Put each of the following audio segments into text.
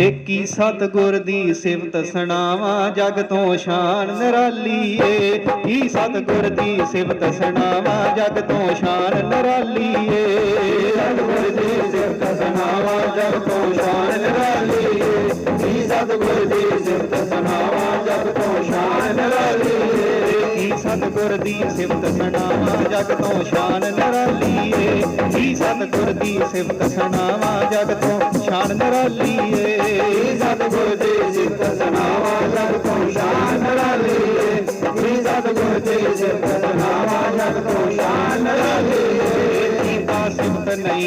ਏਕੀ ਸਤਗੁਰ ਦੀ ਸਿਫਤ ਸੁਣਾਵਾ, ਜਗ ਤੋਂ ਸ਼ਾਨ ਨਿਰਾਲੀ ਏ ਈ ਸਤਗੁਰ ਦੀ ਸਿਫਤ ਸੁਣਾਵਾ, ਜਗ ਤੋਂ ਸ਼ਾਨ ਨਿਰਾਲੀ ਸਤਗੁਰ ਦੀ ਸਿਫਤ ਸੁਣਾਵਾ ਜਗ ਤੋਂ ਸ਼ਾਨ ਨਰਾਲੀਏ ਏ। ਈ ਸਤਗੁਰ ਦੀ ਸਿਫਤ ਸੁਣਾਵਾ ਜਗ ਤੋਂ ਸ਼ਾਨ ਨਰਾਲੀਏ ਏ। ਈ ਸਤਗੁਰ ਦੀ ਸਿਫਤ ਸੁਣਾਵਾ ਜਗ ਤੋਂ ਸ਼ਾਨ ਨਿਰਾਲੀ ਏ। ਈ ਸਤਗੁਰ ਦੀ ਸਿਫਤ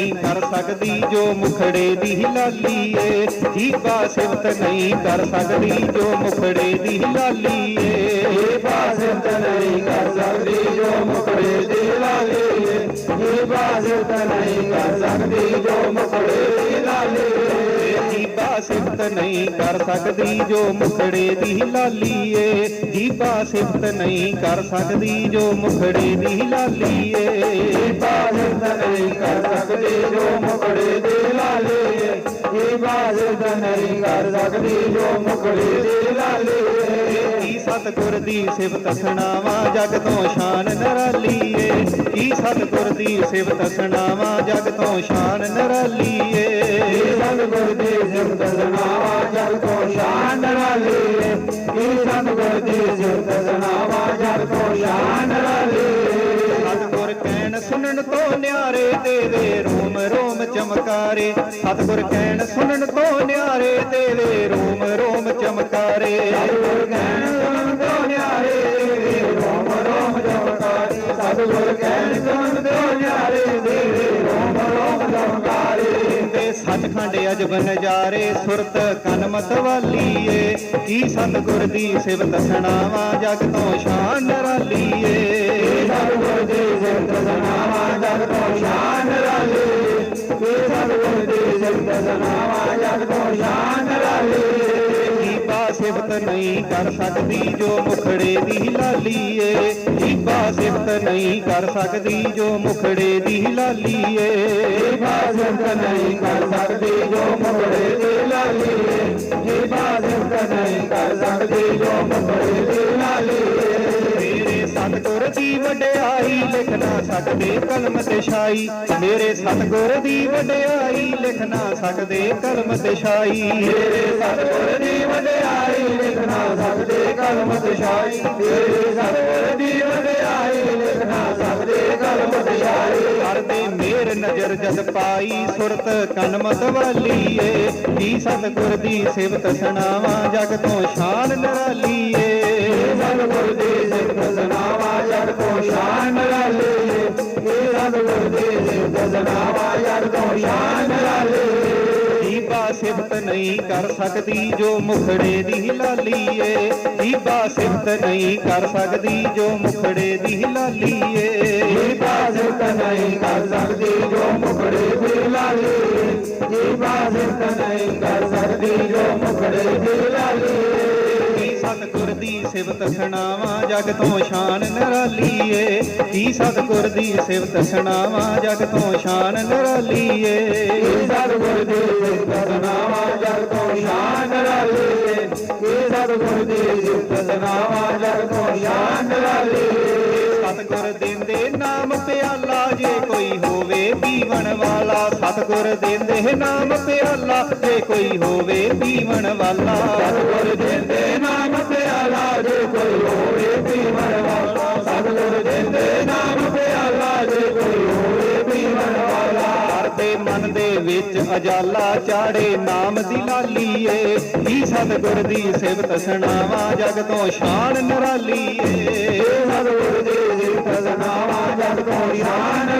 ਨਹੀਂ ਕਰ ਸਕਦੀ, ਜੋ ਮੁਖੜੇ ਦੀ ਲਾਲੀ ਏ। ਜੀਵਾ ਸਿਫਤ ਨਹੀਂ ਕਰ ਸਕਦੀ, ਜੋ ਮੁਖੜੇ ਦੀ ਲਾਲੀ ਏ। ਜੀਵਾ ਸਿਫਤ ਨਹੀਂ ਕਰ ਸਕਦੀ, ਜੋ ਮੁਖੜੇ ਦੀ ਲਾਲੀ ਏ। ਜੀਵਾ ਸਿਫਤ ਨਹੀਂ ਕਰ ਸਕਦੀ, ਜੋ ਮੁਖੜੇ ਦੀ ਲਾਲੀ ਏ। ਜੀਵਾ ਸਿਫਤ ਨਹੀਂ ਕਰ ਸਕਦੀ, ਜੋ ਮੁਖੜੇ ਦੀ ਲਾਲੀ ਏ। ਜੀਵਾ ਸਿਫਤ ਨਹੀਂ ਕਰ ਸਕਦੀ, ਜੋ ਮੁਖੜੇ ਦੀ ਲਾਲੀ ਏ। ਜੋ ਮੁਖੜੇ ਦੀ ਲਾਲੀ ਜੀਵਾ ਸਿਫਤ ਨਹੀਂ ਕਰ ਸਕਦੀ ਜੋ ਮੁਖੜੇ ਦੀ ਲਾਲੀ ਕੀ ਸਤਗੁਰ ਦੀ ਸਿਫਤ ਸੁਣਾਵਾ ਜਗ ਤੋਂ ਸ਼ਾਨ ਨਿਰਾਲੀ ਏ ਕੀ ਸਤਗੁਰ ਦੀ ਸਿਫਤ ਸੁਣਾਵਾ ਜਗ ਤੋਂ ਸ਼ਾਨ ਨਿਰਾਲੀ ਏ ਕੀ ਸਤਗੁਰ ਦੀ ਸਿਫਤ ਸੁਣਾਵਾ ਜਗ ਤੋਂ ਸ਼ਾਨ ਨਿਰਾਲੀ ਏ ਕੀ ਸਤਗੁਰ ਦੀ ਸਿਫਤ ਸੁਣਾਵਾ ਜਗ ਤੋਂ ਸ਼ਾਨ ਨਿਰਾਲੀ ਏ ਸਤਗੁਰ ਕਹਿਣ ਸੁਣਨ ਤੋਂ ਨਿਆਰੇ ਦੇਵੇ ਰੋਮ ਚਮਕਾਰੇ, ਸਤਿਗੁਰ ਕਹਿਣ, ਸੁਣਨ ਤੋਂ ਨਿਆਰੇ ਦੇਵੇ ਰੋਮ ਰੋਮ ਚਮਕਾਰੇ। ਸਤਗੁਰ ਕਹਿਣ, ਸੁਣਨ ਤੋਂ ਨਿਆਰੇ ਦੇਵੇ ਰੋਮ ਰੋਮ ਚਮਕਾਰੇ। ਸਤਗੁਰ ਕਹਿਣ, ਸੁਣਨ ਤੋਂ ਨਿਆਰੇ ਦੇਵੇ ਰੋਮ ਰੋਮ ਚਮਕਾਰੇ। ਤੇ ਸੱਚਖੰਡ ਅਜਬ ਨਜ਼ਾਰੇ ਸੁਰਤ ਕਨ ਮਤਵਾਲੀ ਕੀ ਸਤਿਗੁਰ ਦੀ ਸਿਫਤ ਸੁਣਾਵਾ ਜਗ ਤੋਂ ਸ਼ਾਨ ਨਿਰਾਲੀ ਸਿਫਤ ਨਹੀਂ ਕਰ ਸਕਦੀ, ਜੋ ਮੁਖੜੇ ਦੀ ਲਾਲੀ ਏ। ਜੀਵਾ ਸਿਫਤ ਨਹੀਂ ਕਰ ਸਕਦੀ, ਜੋ ਮੁਖੜੇ ਦੀ ਲਾਲੀ ਏ। ਜੀਵਾ ਸਿਫਤ ਨਹੀਂ ਕਰ ਸਕਦੀ, ਜੋ ਮੁਖੜੇ ਦੀ ਲਾਲੀ ਏ। ਜੀਵਾ ਸਿਫਤ ਨਹੀਂ ਕਰ ਸਕਦੀ, ਜੋ ਮੁਖੜੇ ਦੀ ਵਡਿਆਈ ਲਿਖ ਸਕਦੇ ਕਲਮ ਤੇ ਛਾਈ। ਮੇਰੇ ਸਤਗੁਰ ਦੀ ਵਡਿਆਈ ਲਿਖ ਨਾ ਸਕਦੇ ਕਲਮ ਤੇ ਛਾਈ। ਮੇਰੇ ਸਤਗੁਰ ਦੀ ਵਡਿਆਈ ਲਿਖ ਸਕਦੇ ਕਲਮ ਤੇ ਛਾਈ। ਮੇਰੇ ਸਤਗੁਰ ਦੀ ਵਡਿਆਈ ਲਿਖ ਸਕਦੇ ਕਲਮ ਤੇ ਛਾਈ। ਕਰਦੇ ਮੇਰ ਨਜ਼ਰ ਜਦ ਪਾਈ, ਸੁਰਤ ਕਨਮਤ ਵਾਲੀ ਏ ਕੀ ਸਤਗੁਰ ਦੀ ਸਿਫਤ ਸੁਣਾਵਾ, ਜਗ ਤੋਂ ਸ਼ਾਨ ਨਿਰਾਲੀ ਸਤਗੁਰ ਦੀ ਸਿਫਤ ਸੁਣਾਵਾ ਜਗ ਤੋਂ ਸ਼ਾਨ ਸਿਫਤ ਨਹੀਂ ਕਰ ਸਕਦੀ ਜੋ ਮੁਖੜੇ ਦੀ ਲਾਲੀ ਏ। ਜੀਵਾ ਸਿਫਤ ਨਹੀਂ ਕਰ ਸਕਦੀ ਜੋ ਮੁਖੜੇ ਦੀ ਲਾਲੀ ਏ। ਜੀਵਾ ਸਿਫਤ ਨਹੀਂ ਕਰ ਸਕਦੀ ਜੋ ਮੁਖੜੇ ਦੀ ਲਾਲੀ ਏ। ਸਿਫਤ ਨਹੀਂ ਕਰ ਸਕਦੀ ਜੋ ਮੁਖੜੇ ਦੀ ਦੀ ਸਿਫਤ ਸੁਣਾਵਾ, ਜਗ ਤੋਂ ਸ਼ਾਨ ਨਿਰਾਲੀ ਏ ਸਤਗੁਰ ਦੀ ਸਿਫਤ ਸੁਣਾਵਾ, ਜਗ ਤੋਂ ਸ਼ਾਨ ਨਿਰਾਲੀ ਏ ਕੀ ਸਤਗੁਰ ਦੀ ਸਿਫਤ ਸੁਣਾਵਾ, ਜਗ ਤੋਂ ਸ਼ਾਨ ਨਿਰਾਲੀ ਏ ਸਤਗੁਰ ਦੀ ਸਿਫਤ ਸੁਣਾਵਾ, ਜਗ ਤੋਂ ਸ਼ਾਨ ਨਿਰਾਲੀ ਸਤਗੁਰ ਦਿੰਦੇ ਨਾਮ ਪਿਆਲਾ, ਜੇ ਕੋਈ ਹੋਵੇ ਪੀਵਣ ਵਾਲਾ। ਸਤਗੁਰ ਦਿੰਦੇ ਨਾਮ ਪਿਆਲਾ, ਜੇ ਕੋਈ ਹੋਵੇ ਪੀਵਣ ਵਾਲਾ। ਸਤਗੁਰ ਦਿੰਦੇ ਨਾਮ ਪਿਆਲਾ, ਜੇ ਕੋਈ ਹੋਵੇ ਪੀਵਣ ਵਾਲਾ। ਸਤਗੁਰ ਦਿੰਦੇ ਨਾਮ ਪਿਆਲਾ, ਜੇ ਕੋਈ ਹੋਵੇ ਪੀਵਣ ਵਾਲਾ। ਹਰ ਮਨ ਦੇ ਵਿੱਚ ਅਜਾਲਾ ਚਾੜੇ, ਨਾਮ ਦੀ ਲਾਲੀ ਏ। ਹੀ ਸਤਗੁਰ ਦੀ ਸਿਫਤ ਸੁਣਾਵਾ, ਜਗ ਤੋਂ ਸ਼ਾਨ ਨਿਰਾਲੀ ਏ। ਦੀ ਸਿਫਤ ਸੁਣਾਵਾ, ਜਗ ਤੋਂ ਸ਼ਾਨ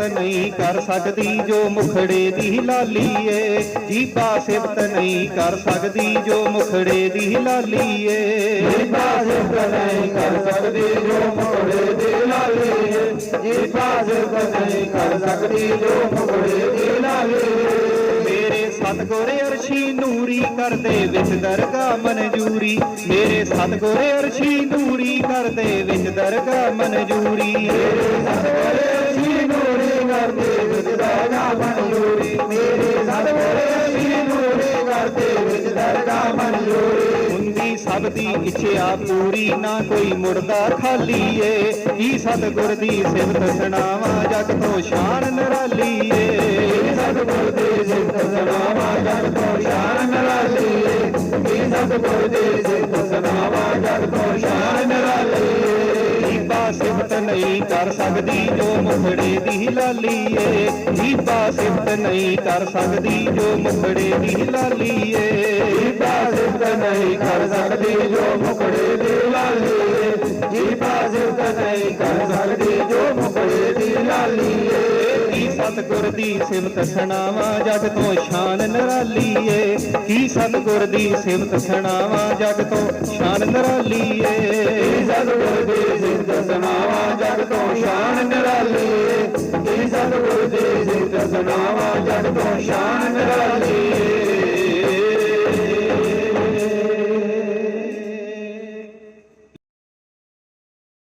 ਸਿਫਤ ਨਹੀਂ ਕਰ ਸਕਦੀ ਜੋ ਮੁਖੜੇ ਦੀ ਲਾਲੀ ਏ। ਜੀਵਾ ਸਿਫਤ ਨਹੀਂ ਕਰ ਸਕਦੀ ਜੋ ਮੁਖੜੇ ਦੀ ਲਾਲੀ ਏ। ਜੀਵਾ ਸਿਫਤ ਨਹੀਂ ਕਰ ਸਕਦੀ ਜੋ ਮੁਖੜੇ ਦੀ ਲਾਲੀ ਏ। ਜੀਵਾ ਸਿਫਤ ਨਹੀਂ ਕਰ ਸਕਦੀ ਜੋ ਮੁਖੜੇ ਦੀ ਲਾਲੀ ਏ। ਮੇਰੇ ਸਤਗੁਰ ਅਰਸ਼ੀ ਨੂਰੀ ਕਰਦੇ ਵਿੱਚ ਦਰਗਾ ਮਨਜੂਰੀ। ਮੇਰੇ ਸਤਗੁਰ ਅਰਸ਼ੀ ਨੂਰੀ ਕਰਦੇ ਵਿੱਚ ਦਰਗਾ ਮਨਜ਼ੂਰੀ ਮੇਰੇ ਸਭ ਮੇਰੇ ਸ਼ੀਰ ਨੂਰੇ ਕਰਦੇ ਵਿੱਚ ਦਰਗਾ ਮਨਜ਼ੂਰੀ ਹੁੰਦੀ ਸਭ ਦੀ ਇੱਛਾ ਪੂਰੀ, ਨਾ ਕੋਈ ਮੁਰਦਾ ਖਾਲੀ ਏ। ਕੀ ਸਤਗੁਰ ਦੀ ਸਿਫਤ ਸੁਣਾਵਾ, ਜਗ ਤੋਂ ਸ਼ਾਨ ਨਰਾਲੀ ਏ। ਸਤਗੁਰ ਦੀ ਸਿਫਤ ਸੁਣਾਵਾ, ਜਗ ਤੋਂ ਸ਼ਾਨ ਨਰਾਲੀ ਏ। ਕੀ ਸਤਗੁਰ ਦੀ ਸਿਫਤ ਸੁਣਾਵਾ, ਜਗ ਤੋਂ ਸ਼ਾਨ ਨਰਾਲੀ ਨਹੀਂ ਕਰ ਸਕਦੀ, ਜੋ ਮੁਖੜੇ ਦੀ ਲਾਲੀ ਏ। ਦੀਪਾ ਸਿਫਤ ਨਹੀਂ ਕਰ ਸਕਦੀ, ਜੋ ਮੁਖੜੇ ਦੀ ਲਾਲੀਏ ਏ। ਦੀਪਾ ਸਿਫਤ ਨਹੀਂ ਕਰ ਸਕਦੀ, ਜੋ ਮੁਖੜੇ ਦੀ ਲਾਲੀਏ ਏ। ਦੀਪਾ ਸਿਫਤ ਨਹੀਂ ਕਰ ਸਕਦੀ, ਜੋ ਮੁਖੜੇ ਦੀ ਲਾਲੀਏ ਸਤਿਗੁਰ ਦੀ ਸਿਫਤ ਸੁਣਾਵਾਂ, ਜਗ ਤੋਂ ਸ਼ਾਨ ਨਿਰਾਲੀ ਕੀ ਸਤਿਗੁਰ ਦੀ ਸਿਮਤ ਸੁਣਾਵਾਂ, ਜਗ ਤੋਂ ਸ਼ਾਨ ਨਰਾਲੀਏ। ਏ ਸਤਿਗੁਰ ਦੀ ਸਿਫਤ ਸੁਣਾਵਾਂ, ਜਗ ਤੋਂ ਸ਼ਾਨ ਨਿਰਾਲੀ ਕੀ ਸਤਿਗੁਰ ਦੀ ਸਿਫਤ ਸੁਣਾਵਾਂ, ਜਗ ਤੋਂ ਸ਼ਾਨ ਨਿਰਾਲੀ